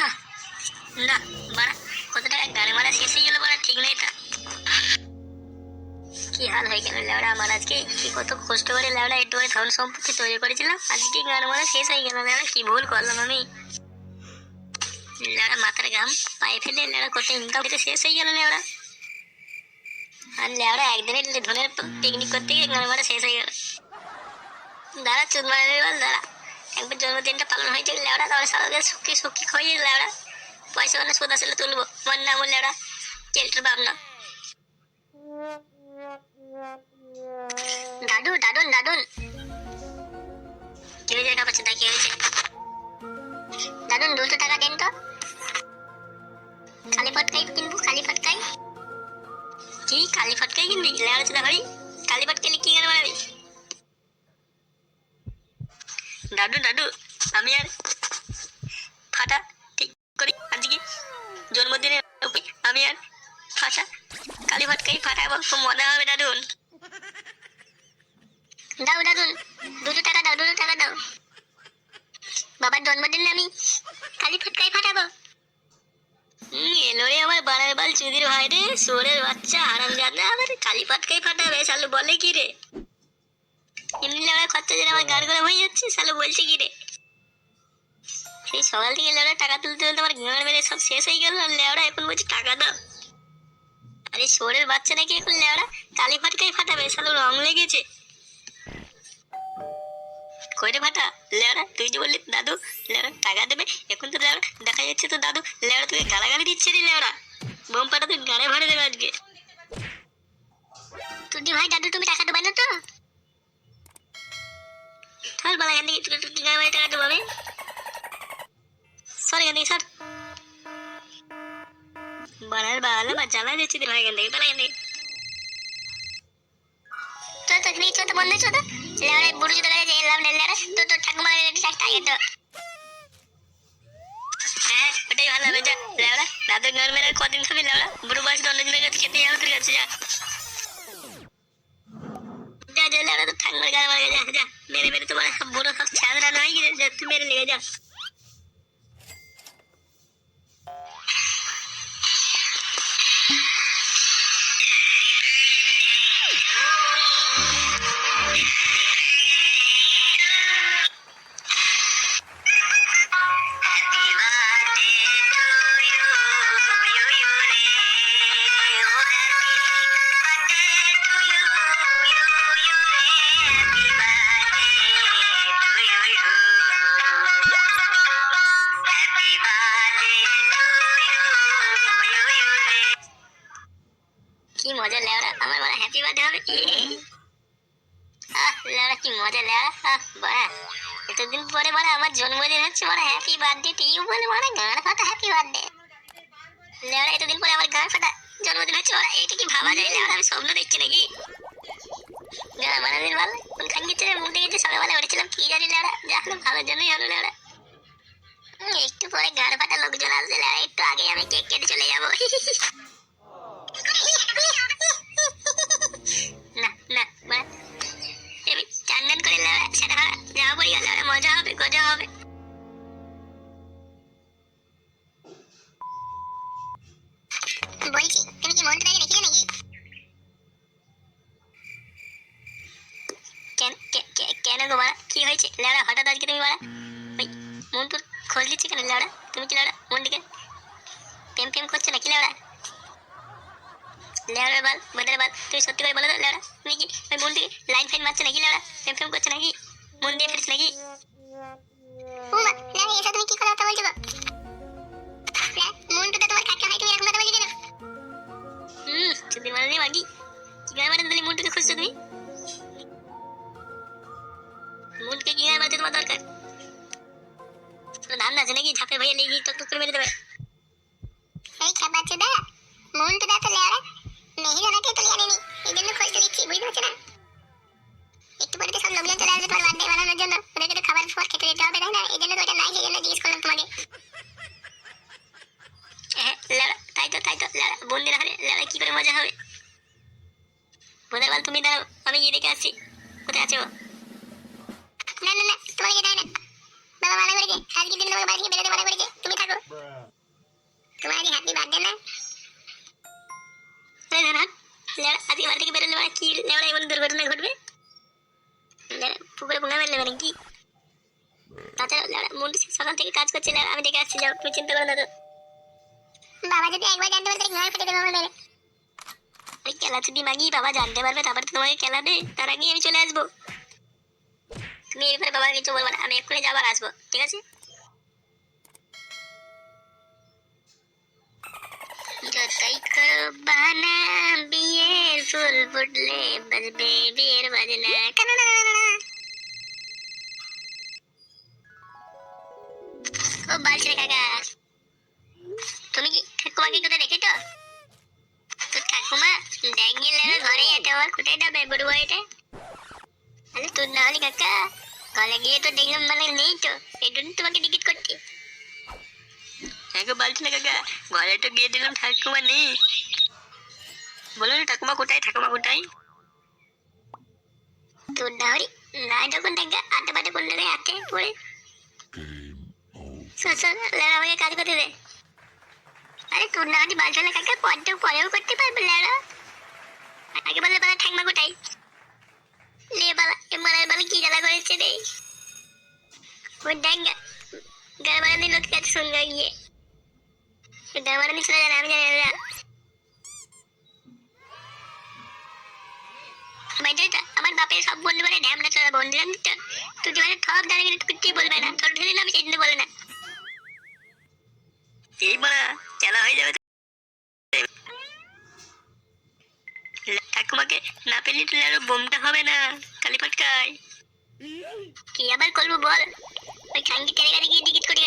না না, বাড়া কত টাকা গাড়ি মারা শেষ হয়ে গেল বাড়া, ঠিক নেই তা। কি হাল হয়ে গেল লেওড়া আমার আজকে কি কত কষ্ট করে লেওড়া, একটু করে ধন সম্পত্তি তৈরি করেছিলাম, আজকে গান মারা শেষ হয়ে গেল লেওড়া, কি ভুল করলাম আমি? লেওড়া, মাথার গাম পায়ে ফেলে লেওড়া, কত ইনকাম করে শেষ হয়ে গেল লেওড়া। আর লেওড়া একদিনের ধনের পিকনিক করতে গিয়ে গান মারা শেষ হয়ে গেল। দাঁড়া চুদ মারা দাঁড়া। একবার জন্মদিনটা পালন হয়েছে লেওড়া তাহলে সবাইকে সুখী সুখী খাইয়ে লেওড়া পয়সা মানে সুদ আসলে তুলবো মন না বললে লেওড়া চেলটার ভাবনা দাদু দাদুন দাদুন কি হয়েছে টাকা পাচ্ছে তা হয়েছে দাদুন দুশো টাকা দেন তো কালী ফটকাই কিনবো কালী ফটকাই কি কালী ফটকাই কিনবি লেওড়া চুদা ভাই কালী ফটকাইলে কি গান মারাবি দাদু দাদু, আমি আর ফাটা ঠিক করি আজকে জন্মদিনে আমি আর ফাটা, কালী ফটকাই ফাটাবো খুব মজা হবে দাদুন। দাও দাদুন দুশো টাকা দাও দুশো টাকা দাও। বাবার জন্মদিনে আমি কালী ফাটকাই ফাটাবো। এলো আমার বানার বাল চুদির ভাই রে, সোরের বাচ্চা আরাম জানা আবার কালী ফটকাই ফাটাবে, শালু বলে কি রে? এমনি লেওড়া খরচা যেন আমার গাড় গরম হয়ে যাচ্ছে, শালু বলছে কি রে? সেই সকাল থেকে লেওড়া টাকা তুলতে তুলতে আমার গাঁড় মেরে সব শেষ হয়ে গেল লেওড়া এখন বলছে টাকা দাও। আরে সোরের বাচ্চা নাকি এখন লেওড়া কালী ফটকাই ফাটাবে, শালু রং লেগেছে। কইরে ফাটা লেওড়া তুই যে বললি দাদু লেওড়া টাকা দেবে, এখন তো লেওড়া দেখা যাচ্ছে তো দাদু লেওড়া তোকে গালাগালি দিচ্ছে রে লেওড়া বোম পাটা তুই গাড়ে ভরে দেবে আজকে। তুই ভাই, দাদু, তুমি টাকা দেবে না তো? চল বালা এখান থেকে গাড়ি ভরে টাকা দেবো আমি সর এখান থেকে সর বাড়ার বাড়ালে বা জ্বালা দিচ্ছি ভাই এখান থেকে পালা এখান থেকে। তো তো তুমি চোদ্দ বন্ধ চোদ্দ লেওড়া বুড়ো চোদ্দ গেছে এলাম লেওড়া তো তো, ঠাকুমা টাকা তো। হ্যাঁ ওটাই ভালো হবে, যা। লেওড়া দাদুর গান কদিন খাবি লেওড়া বুড়ো বয়স অন্যজনের কাছে খেতে যাব তোর কাছে যা। যা যা লেওড়া তো ঠাকুমার গান মারে যা যা মেরে মেরে তোমার সব বুড়ো সব ছাদরা নয় মজা লেওড়া আমার মানে হ্যাপি বার্থডে হবে। আহ লেওড়া কি মজা লেওড়া আহ, বাড়া, এতদিন পরে মানে আমার জন্মদিন হচ্ছে মানে হ্যাপি বার্থডে টু ইউ বলে মানে গান ফাটা হ্যাপি বার্থডে লেওড়া এতদিন পরে আমার গান ফাটা জন্মদিন হচ্ছে মানে এটা কি ভাবা যায়? লেওড়া আমি স্বপ্ন দেখছি নাকি? গান মানাদের ভালো কোন খান গেছে মুখ দেখেছে সকালবেলা উঠেছিলাম, কি জানি লেওড়া যা হলো ভালোর জন্যই হলো লেওড়া একটু পরে গান ফাটা লোকজন আসবে একটু আগে আমি কেক কেটে চলে যাব। মজা হবে। বলছি, তুমি কি মন্ত্র রেখেছিলে নাকি? কেন গো বাড়া? কি হয়েছে? লেওড়া হঠাৎ আজকে তুমি বাড়া? ওই মন্টুর খোঁজ দিচ্ছে কেন লেওড়া তুমি কি লেওড়া মন্টুকে? প্রেম প্রেম করছ নাকি লেওড়া লেওড়া বাল বদলে বাল, তুমি সত্যি করে বলো তো লেওড়া তুমি কি ওই মন্টুকে লাইন ফাইন মারছো নাকি লেওড়া প্রেম প্রেম করছ নাকি? মন দিয়ে ফেলছো নাকি? উমা লেওড়া এসব তুমি কি কথা বলছো গো? মন্টুটা তোমার কাকা হয় তুমি এরকম কথা বলছো কেন? হুম চুদির মানে নেই বাকি কি গায়ে মারেন তাহলে মন্টুকে খুঁজছো তুমি? মনকে কি গায়ে মারতে তোমার দরকার? ধান আছে নাকি? ঝাপে ভাইয়া লেগে টক টক করে মেরে দেবে। এই খাবার চুদা মন্টু দা তো লেওড়া মেহিরানাকে তো লিয়ে আনেনি এই জন্য খোঁজটা দিচ্ছি বুঝতে পারছ না? একটু পরে তো সব লোকজন চলে আসবে তোমার বার্থডে বানানোর জন্য ওদেরকে তো খাবার পর খেতে দিতে হবে, তাই না? এই জন্য তো ওটা নাই, সেই জন্য জিজ্ঞেস করলাম তোমাকে। তাই তো তাই তো লেড়া বন্দির হারে লেড়া কি করে মজা হবে? বোধের বল, তুমি দাঁড়াও, আমি গিয়ে দেখে আসছি। কোথায় আছো? না না না, তোমাকে দেয় না। বাবা মানা করেছে, আজকের দিন তোমাকে বাড়ি বেরোতে মানা করেছে, তুমি থাকো। তোমার আজ হ্যাপি বার্থডে না? ধর আজকে বাড়ি থেকে বেরোলে মানে কি লেওড়া এমন দুর্ঘটনা ঘটবে লেওড়া পুকুরে পোঙা মেরলে মানে কি তাছাড়া মুন্ডু সকাল থেকে কাজ করছে লেওড়া আমি দেখে আসছি যাও তুমি চিন্তা করো না তো। বাবা যদি একবার জানতে পারতে ঘর ফেটে দেবো মেরে ওই খেলা মাগি বাবা জানতে পারবে তারপরে তোমাকে খেলা দে তার আগে আমি চলে আসব। তুমি এরপরে বাবার কিছু বলব না আমি এক্ষুনি যাবার আসব ঠিক আছে? যতই করো বাহানা বিয়ের ফুল ফুটলে বাজবে বিয়ের বাজনা। কানানা ও বালছে রে কাকা। তুমি কি ঠাকুমাকে কোথায় দেখেছ তো ঠাকুমা দেখ গেলে ঘরে যেতে আমার কোথায় যাবে বুড়ো বইটা আরে তোর না হলে কাকা ঘরে গিয়ে তো দেখলাম মানে নেই তো এই জন্য তোমাকে টিকিট করছি। হ্যাঁ বলছি না কাকা ঘরে তো গিয়ে দিলাম ঠাকুমা নেই। বলো না ঠাকুমা কোথায় ঠাকুমা কোথায়? তোর না হলে না যখন থাকে আটে পাটে কোন জায়গায় আছে পড়ে লেড়া কাজ করতে দে। আরে তোর না পরটা পরেও করতে পারবে লেড়া। আগে বললে বালা ঠাকমা কোথায়? লে বালা, এ মারার বালা কি জ্বালা করেছে রে? ওই দেখ, গা গাড়ি লোক কাছে শুনবে গিয়ে? গাড়ি চলে আমি জানি না আমার বাপের সব বন্ধু বলে ড্যামটা চলা বন্ধু জানিস তো তুই মানে ঠক দাঁড়িয়ে বলবে না? তোর আমি সেদিন বলে না। এই মারা চালা হয়ে যাবে তো। ঠাকুমাকে না পেলে তুলে আরও বোমটা হবে না কালী ফটকায়। কি আবার করব বল? ওই খাঙ্গি টেরে গিয়ে টিকিট করে